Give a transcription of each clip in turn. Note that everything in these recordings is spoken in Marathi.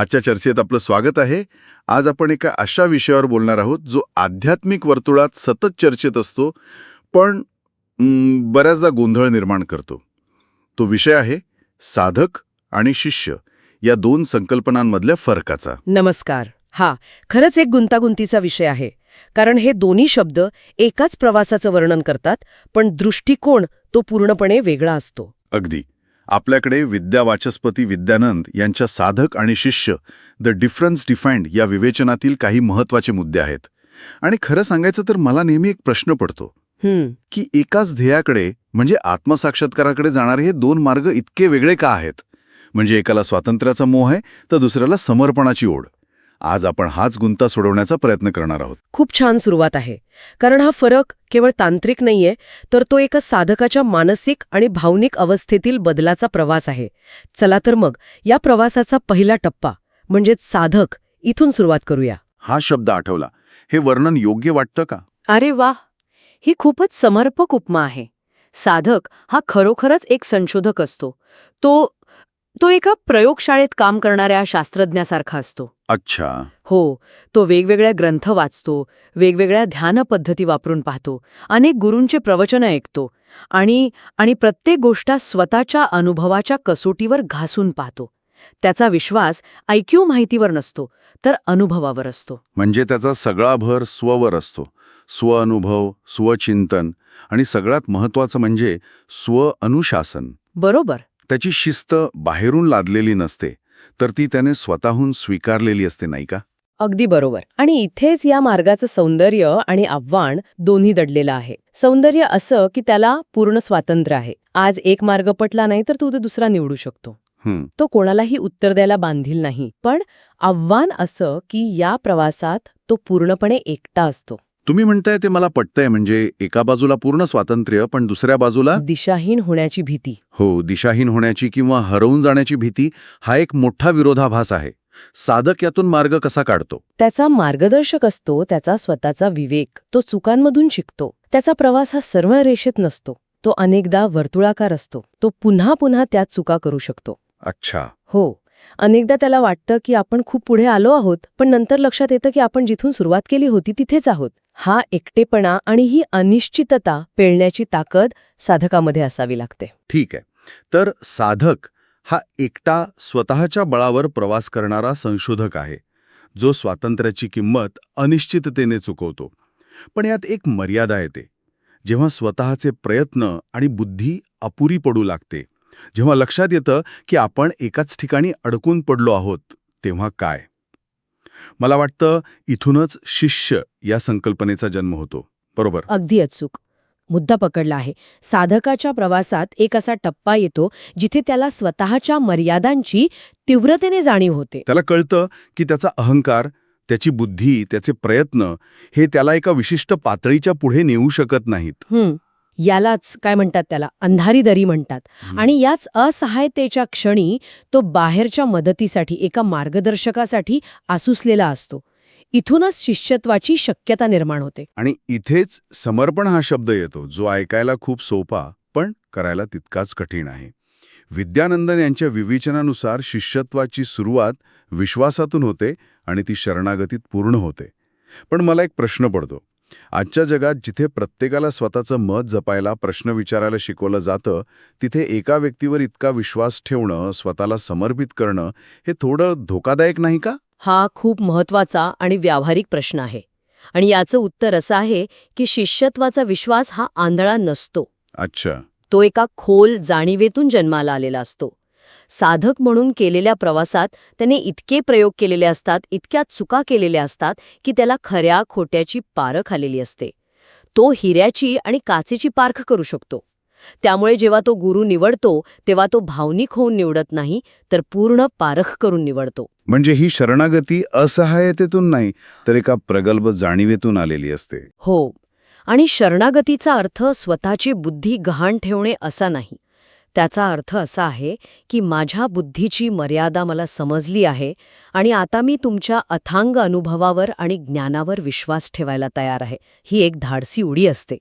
आजच्या चर्चेत आपलं स्वागत आहे. आज आपण एका अशा विषयावर बोलणार आहोत जो आध्यात्मिक वर्तुळात सतत चर्चेत असतो पण बऱ्याचदा गोंधळ निर्माण करतो. तो विषय आहे साधक आणि शिष्य या दोन संकल्पनांमधल्या फरकाचा. नमस्कार. हा खरंच एक गुंतागुंतीचा विषय आहे. कारण हे दोन्ही शब्द एकाच प्रवासाचं वर्णन करतात पण दृष्टिकोन तो पूर्णपणे वेगळा असतो. अगदी. आपल्याकडे विद्यावाचस्पती विद्यानंद यांच्या साधक आणि शिष्य द डिफरन्स डिफाईंड या विवेचनातील काही महत्त्वाचे मुद्दे आहेत. आणि खरं सांगायचं तर मला नेहमी एक प्रश्न पडतो. की एकाच ध्येयाकडे म्हणजे आत्मसाक्षात्काराकडे जाणारे हे दोन मार्ग इतके वेगळे का आहेत? म्हणजे एकाला स्वातंत्र्याचा मोह आहे तर दुसऱ्याला समर्पणाची ओढ. आज आपण हाच गुंता सोडवण्याचा प्रयत्न करणार आहोत. खूप छान सुरुवात आहे. कारण हा फरक केवळ तांत्रिक नाहीये तर तो एका साधकाच्या मानसिक आणि भावनिक अवस्थेतील बदलाचा प्रवास आहे. चला तर मग या प्रवासाचा पहिला टप्पा म्हणजेच साधक इथून सुरुवात करूया. हा शब्द आठवला. हे वर्णन योग्य वाटतं का? अरे वा ही खूपच समर्पक उपमा आहे. साधक हा खरोखरच एक संशोधक असतो. तो तो एका प्रयोगशाळेत काम करणाऱ्या शास्त्रज्ञासारखा असतो. अच्छा. हो तो वेगवेगळ्या ग्रंथ वाचतो वेगवेगळ्या ध्यान पद्धती वापरून पाहतो अनेक गुरूंचे प्रवचन ऐकतो आणि आणि प्रत्येक गोष्ट स्वतःच्या अनुभवाच्या कसोटीवर घासून पाहतो. त्याचा विश्वास ऐक्यू माहितीवर नसतो तर अनुभवावर असतो. म्हणजे त्याचा सगळा भर स्ववर असतो. स्वअनुभव स्वचिंतन आणि सगळ्यात महत्वाचं म्हणजे स्व अनुशासन बरोबर. त्याची शिस्त बाहेरून लादलेली नसते तर ती त्याने स्वतःहून स्वीकारलेली असते नाही का? अगदी बरोबर. आणि इथेच या मार्गाचं सौंदर्य आणि आव्हान दोन्ही दडलेलं आहे. सौंदर्य असं की त्याला पूर्ण स्वातंत्र्य आहे. आज एक मार्ग पटला नाही तर तू ते दुसरा निवडू शकतो. तो कोणालाही उत्तर द्यायला बांधील नाही. पण आव्हान असं की या प्रवासात तो पूर्णपणे एकटा असतो. तुम्ही म्हणताय ते मला पटतंय म्हणजे एका बाजूला पूर्ण स्वातंत्र्य पण दुसऱ्या बाजूला दिशाहीन होण्याची भीती. हो दिशाहीन होण्याची किंवा हरवून जाण्याची भीती हा एक मोठा विरोधाभास आहे. साधक यातून मार्ग कसा काढतो? त्याचा मार्गदर्शक असतो त्याचा स्वतःचा विवेक तो चुकांमधून शिकतो. त्याचा प्रवास हा सर्व रेषेत नसतो. तो अनेकदा वर्तुळाकार असतो. तो पुन्हा पुन्हा त्यात चुका करू शकतो. अच्छा. हो. अनेकदा त्याला वाटतं की आपण खूप पुढे आलो आहोत पण नंतर लक्षात येतं की आपण जिथून सुरुवात केली होती तिथेच आहोत. हा एकटेपणा आणि ही अनिश्चितता पेळण्याची ताकद साधकामध्ये असावी लागते. ठीक आहे. तर साधक हा एकटा स्वतःच्या बळावर प्रवास करणारा संशोधक आहे जो स्वातंत्र्याची किंमत अनिश्चिततेने चुकवतो. पण यात एक मर्यादा येते. जेव्हा स्वतःचे प्रयत्न आणि बुद्धी अपुरी पडू लागते जेव्हा लक्षात येतं की आपण एकाच ठिकाणी अडकून पडलो आहोत तेव्हा काय? मला वाटतं इथूनच शिष्य या संकल्पनेचा जन्म होतो. बरोबर? अगदी अचूक. मुद्दा पकडला आहे. साधकाच्या प्रवासात एक असा टप्पा येतो जिथे त्याला स्वतःच्या मर्यादांची तीव्रतेने जाणीव होते. त्याला कळतं की त्याचा अहंकार त्याची बुद्धी त्याचे प्रयत्न हे त्याला एका विशिष्ट पातळीच्या पुढे नेऊ शकत नाहीत. यालाच काय म्हणतात त्याला? अंधारी दरी म्हणतात. आणि याच असहायतेच्या क्षणी तो बाहेरच्या मदतीसाठी एका मार्गदर्शकासाठी आसुसलेला असतो. इथूनच शिष्यत्वाची शक्यता निर्माण होते. आणि इथेच समर्पण हा शब्द येतो जो ऐकायला खूप सोपा पण करायला तितकाच कठीण आहे. विद्यानंदन यांच्या विवेचनानुसार शिष्यत्वाची सुरुवात विश्वासातून होते आणि ती शरणागतीत पूर्ण होते. पण मला एक प्रश्न पडतो. आजच्या जगात जिथे प्रत्येकाला स्वतःचं मत जपायला प्रश्न विचारायला शिकवलं जातं तिथे एका व्यक्तीवर इतका विश्वास ठेवणं स्वतःला समर्पित करणं हे थोडं धोकादायक नाही का? हा खूप महत्त्वाचा आणि व्यावहारिक प्रश्न आहे. आणि याचं उत्तर असं आहे की शिष्यत्वाचा विश्वास हा आंधळा नसतो. अच्छा. तो एका खोल जाणीवेतून जन्माला आलेला असतो. साधक म्हणून केलेल्या प्रवासात त्याने इतके प्रयोग केलेले असतात इतक्या चुका केलेल्या असतात की त्याला खऱ्या खोट्याची पारख आलेली असते. तो हिऱ्याची आणि काचेची पारख करू शकतो. त्यामुळे जेव्हा तो गुरु निवडतो तेव्हा तो भावनिक होऊन निवडत नाही तर पूर्ण पारख करून निवडतो. म्हणजे ही शरणागती असहायतेतून नाही तर एका प्रगल्भ जाणीवेतून आलेली असते. हो. आणि शरणागतीचा अर्थ स्वतःची बुद्धी गहाण ठेवणे असा नाही. त्याचा अर्थ असा आहे की माझ्या बुद्धीची मर्यादा मला समजली आहे आणि आता मी तुमच्या अथांग अनुभवावर आणि ज्ञानावर विश्वास ठेवायला तयार आहे. ही एक धाडसी उडी असते.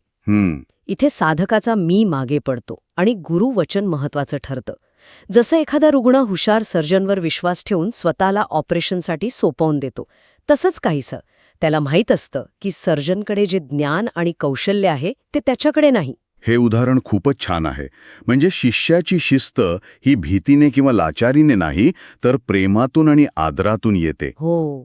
इथे साधकाचा मी मागे पडतो आणि गुरुवचन महत्वाचं ठरतं. जसं एखादा रुग्ण हुशार सर्जनवर विश्वास ठेवून स्वतःला ऑपरेशनसाठी सोपवून देतो तसंच काहीसं. त्याला माहीत असतं की सर्जनकडे जे ज्ञान आणि कौशल्य आहे ते त्याच्याकडे नाही. हे उदाहरण खूपच छान आहे. म्हणजे शिष्याची शिस्त ही भीतीने किंवा लाचारीने नाही तर प्रेमातून आणि आदरातून येते. हो.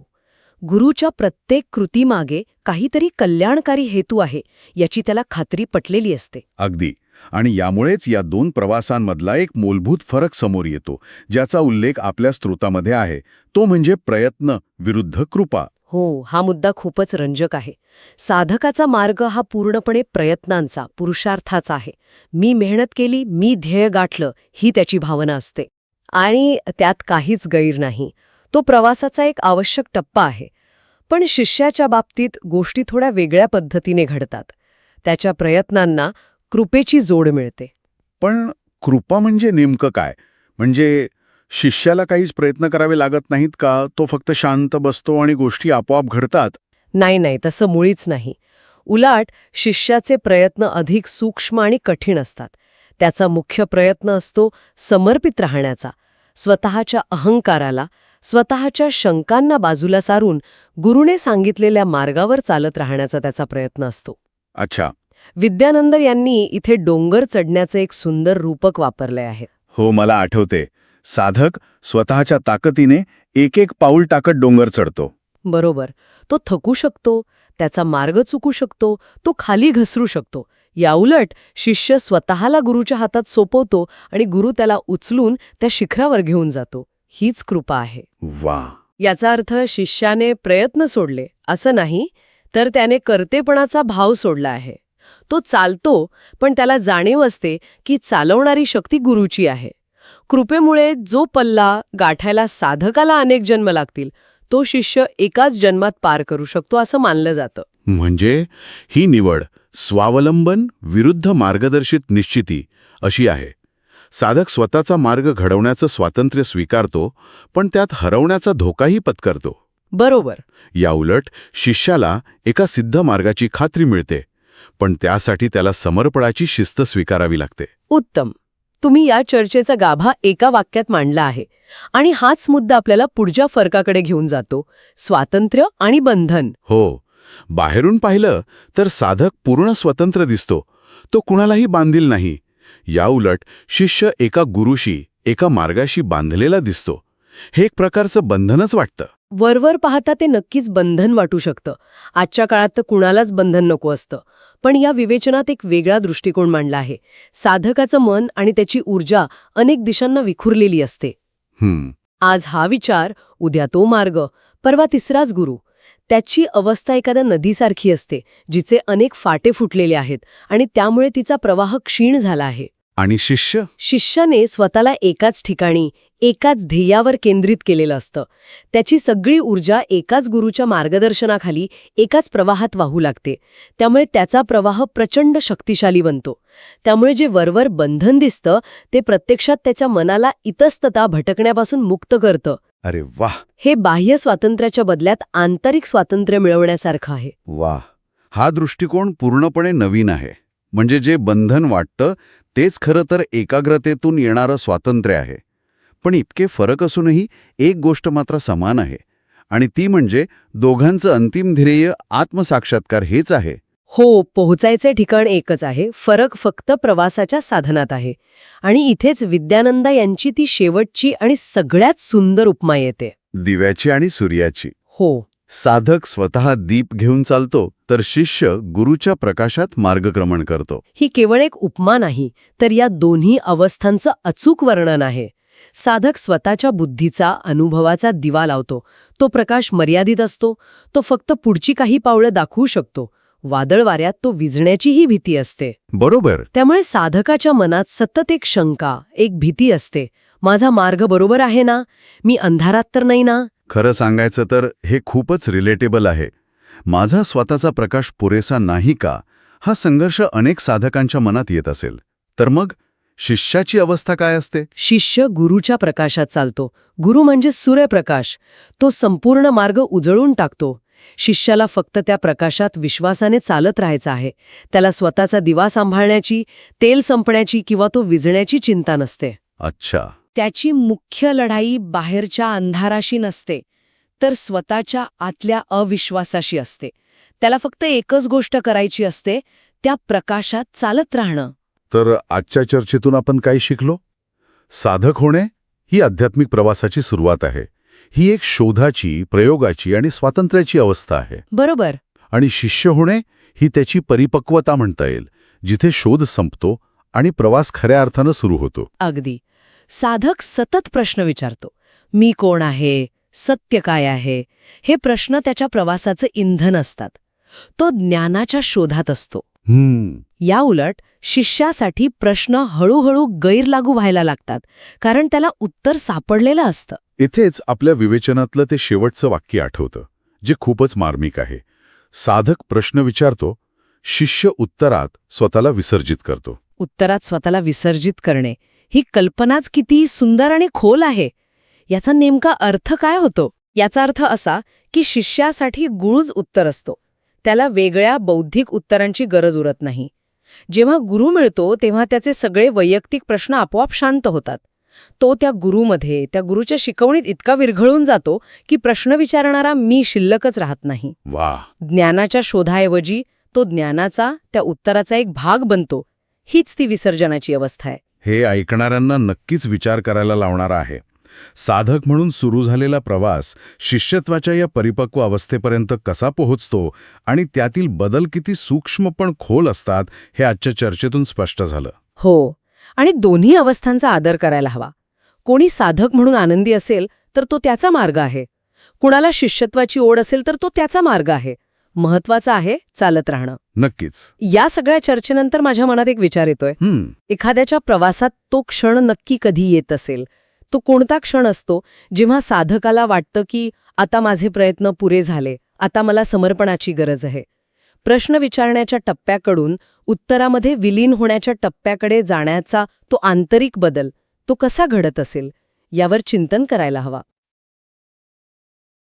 गुरुच्या प्रत्येक कृतीमागे काहीतरी कल्याणकारी हेतू आहे याची त्याला खात्री पटलेली असते. अगदी. आणि यामुळेच या दोन प्रवासांमधला एक मूलभूत फरक समोर येतो ज्याचा उल्लेख आपल्या स्त्रोतामध्ये आहे. तो म्हणजे प्रयत्न विरुद्ध कृपा. हो हा मुद्दा खूपच रंजक आहे. साधकाचा मार्ग हा पूर्णपणे प्रयत्नांचा पुरुषार्थाचा आहे. मी मेहनत केली मी ध्येय गाठलं ही त्याची भावना असते. आणि त्यात काहीच गैर नाही. तो प्रवासाचा एक आवश्यक टप्पा आहे. पण शिष्याच्या बाबतीत गोष्टी थोड्या वेगळ्या पद्धतीने घडतात. त्याच्या प्रयत्नांना कृपेची जोड मिळते. पण कृपा म्हणजे नेमकं काय? म्हणजे शिष्याला काहीच प्रयत्न करावे लागत नाहीत का? तो फक्त शांत बसतो आणि गोष्टी आपोआप घडतात. नाही नाही तसं मुळीच नाही. उलाट शिष्याचे प्रयत्न अधिक सूक्ष्म आणि कठीण असतात. त्याचा मुख्य प्रयत्न असतो समर्पित राहण्याचा. स्वतःच्या अहंकाराला स्वतःच्या शंकांना बाजूला सारून गुरुने सांगितलेल्या मार्गावर चालत राहण्याचा त्याचा प्रयत्न असतो. अच्छा. विद्यानंदर यांनी इथे डोंगर चढण्याचे एक सुंदर रूपक वापरले आहे. हो मला आठवते. साधक स्वतःच्या ताकदीने एक एक पाऊल टाकत डोंगर चढतो. बरोबर. तो थकू शकतो त्याचा मार्ग चुकू शकतो तो खाली घसरू शकतो. याउलट शिष्य स्वतःला गुरुच्या हातात सोपवतो आणि गुरु त्याला उचलून त्या शिखरावर घेऊन जातो. हीच कृपा आहे. वा. याचा अर्थ शिष्याने प्रयत्न सोडले असं नाही तर त्याने कर्तेपणाचा भाव सोडला आहे. तो चालतो पण त्याला जाणीव असते की चालवणारी शक्ती गुरुची आहे. कृपेमुळे जो पल्ला गाठायला साधकाला अनेक जन्म लागतील तो शिष्य एकाच जन्मात पार करू शकतो असं मानलं जातं. म्हणजे ही निवड स्वावलंबन विरुद्ध मार्गदर्शित निश्चिती अशी आहे. साधक स्वतःचा मार्ग घडवण्याचं स्वातंत्र्य स्वीकारतो पण त्यात हरवण्याचा धोकाही पत्करतो. बरोबर. याउलट शिष्याला एका सिद्ध मार्गाची खात्री मिळते पण त्यासाठी त्याला समर्पणाची शिस्त स्वीकारावी लागते. उत्तम. तुम्ही या चर्चेचा गाभा एका वाक्यात मांडला आहे. आणि हाच मुद्दा आपल्याला पुढच्या फरकाकडे घेऊन जातो. स्वातंत्र्य आणि बंधन. हो. बाहेरून पाहिलं तर साधक पूर्ण स्वतंत्र दिसतो. तो कुणालाही बांधील नाही. याउलट शिष्य एका गुरुशी एका मार्गाशी बांधलेला दिसतो. हे एक प्रकारचं बंधनच वाटतं. वरवर पाहता ते नक्कीच बंधन वाटू शकतं. आजच्या काळात तर कुणालाच बंधन नको असतं. पण या विवेचनात एक वेगळा दृष्टिकोन मांडला आहे. साधकाचं मन आणि त्याची ऊर्जा अनेक दिशांना विखुरलेली असते. हम्म. आज हा विचार उद्या तो मार्ग परवा तिसराच गुरु. त्याची अवस्था एखाद्या नदीसारखी असते जिचे अनेक फाटे फुटलेले आहेत आणि त्यामुळे तिचा प्रवाह क्षीण झाला आहे. आणि शिष्य? शिष्याने स्वतःला एकाच ठिकाणी एकाच ध्येयावर केंद्रित केलेलं असतं. त्याची सगळी ऊर्जा एकाच गुरुच्या मार्गदर्शनाखाली एकाच प्रवाहात वाहू लागते. त्यामुळे त्याचा प्रवाह प्रचंड शक्तिशाली बनतो. त्यामुळे जे वरवर बंधन दिसतं ते प्रत्यक्षात त्याच्या मनाला इतस्तता भटकण्यापासून मुक्त करतं. अरे वाह! हे बाह्य स्वातंत्र्याच्या बदल्यात आंतरिक स्वातंत्र्य मिळवण्यासारखं आहे. वा हा दृष्टिकोन पूर्णपणे नवीन आहे. म्हणजे जे बंधन वाटतं तेच खरं तर एकाग्रतेतून येणारं स्वातंत्र्य आहे. पण इतके फरक असूनही एक गोष्ट मात्र समान आहे आणि ती म्हणजे दोघांचं अंतिम ध्येय आत्मसाक्षात्कार हेच आहे. हो पोहोचायचे ठिकाण एकच आहे फरक फक्त प्रवासाच्या साधनात आहे आणि इथेच विद्यानंदा यांची ती शेवटची आणि सगळ्यात सुंदर उपमा येते. दिव्याची आणि सूर्याची. हो. साधक स्वतः दीप घेऊन चालतो तर शिष्य गुरुच्या प्रकाशात मार्गक्रमण करतो. ही केवळ एक उपमा नाही तर या दोन्ही अवस्थांचं अचूक वर्णन आहे. साधक स्वतःच्या बुद्धीचा अनुभवाचा दिवा लावतो. तो प्रकाश मर्यादित असतो. तो फक्त पुढची काही पावलं दाखवू शकतो. वादळ वाऱ्यात तो विझण्याचीही भीती असते. बरोबर. त्यामुळे साधकाच्या मनात सतत एक शंका एक भीती असते. माझा मार्ग बरोबर आहे ना? मी अंधारात तर नाही ना? खरं सांगायचं तर हे खूपच रिलेटेबल आहे. माझा स्वतःचा प्रकाश पुरेसा नाही का? हा संघर्ष अनेक साधकांच्या मनात येत असेल. तर मग शिष्याची अवस्था काय असते? शिष्य गुरुच्या प्रकाशात चालतो. गुरु म्हणजे सूर्यप्रकाश. तो संपूर्ण मार्ग उजळून टाकतो. शिष्याला फक्त त्या प्रकाशात विश्वासाने चालत राहायचं आहे. त्याला स्वतःचा दिवा सांभाळण्याची तेल संपण्याची किंवा तो विझण्याची चिंता नसते. अच्छा. त्याची मुख्य लढाई बाहेरच्या अंधाराशी नसते तर स्वतःच्या आतल्या अविश्वासाशी असते. त्याला फक्त एकच गोष्ट करायची असते त्या प्रकाशात चालत राहणं. तर आजच्या चर्चेतून आपण काय शिकलो? साधक होणे ही आध्यात्मिक प्रवासाची सुरुवात आहे. ही एक शोधाची प्रयोगाची आणि स्वातंत्र्याची अवस्था आहे. बरोबर. आणि शिष्य होणे ही त्याची परिपक्वता म्हणता येईल जिथे शोध संपतो आणि प्रवास खऱ्या अर्थानं सुरू होतो. अगदी. साधक सतत प्रश्न विचारतो. मी कोण आहे? सत्य काय आहे? हे प्रश्न त्याच्या प्रवासाचं इंधन असतात. तो ज्ञानाच्या शोधात असतो. या उलट शिष्यासाठी प्रश्न हळूहळू गैरलागू व्हायला लागतात कारण त्याला उत्तर सापडलेलं असतं. इथेच आपल्या विवेचनातलं ते शेवटचं वाक्य आठवतं जे खूपच मार्मिक आहे. साधक प्रश्न विचारतो शिष्य उत्तरात स्वतःला विसर्जित करतो. उत्तरात स्वतःला विसर्जित करणे ही कल्पनाच किती सुंदर आणि खोल आहे. याचा नेमका अर्थ काय होतो? याचा अर्थ असा की शिष्यासाठी गुरुच उत्तर असतो. त्याला वेगळ्या बौद्धिक उत्तरांची गरज उरत नाही. जेव्हा गुरु मिळतो तेव्हा त्याचे सगळे वैयक्तिक प्रश्न आपोआप शांत होतात. तो त्या गुरुमध्ये त्या गुरुच्या शिकवणीत इतका विरघळून जातो की प्रश्न विचारणारा मी शिल्लकच राहत नाही. वा. ज्ञानाच्या शोधाऐवजी तो ज्ञानाचा त्या उत्तराचा एक भाग बनतो. हीच ती विसर्जनाची अवस्था आहे. हे ऐकणाऱ्यांना नक्कीच विचार करायला लावणारा आहे. साधक म्हणून सुरू झालेला प्रवास शिष्यत्वाच्या या परिपक्व अवस्थेपर्यंत कसा पोहोचतो आणि त्यातील बदल किती सूक्ष्म पण खोल असतात हे आजच्या चर्चेतून स्पष्ट झालं. हो आणि दोन्ही अवस्थांचा आदर करायला हवा. कोणी साधक म्हणून आनंदी असेल तर तो त्याचा मार्ग आहे. कुणाला शिष्यत्वाची ओढ असेल तर तो त्याचा मार्ग आहे. महत्वाचं आहे चालत राहणं. नक्कीच. या सगळ्या चर्चेनंतर माझ्या मनात एक विचार येतोय. एखाद्याच्या प्रवासात तो क्षण नक्की कधी येत असेल? तो कोणता क्षण असतो जेव्हा साधकाला वाटतं की आता माझे प्रयत्न पुरे झाले आता मला समर्पणाची गरज आहे? प्रश्न विचारण्याच्या टप्प्याकडून उत्तरामध्ये विलीन होण्याच्या टप्प्याकडे जाण्याचा तो आंतरिक बदल तो कसा घडत असेल यावर चिंतन करायला हवा.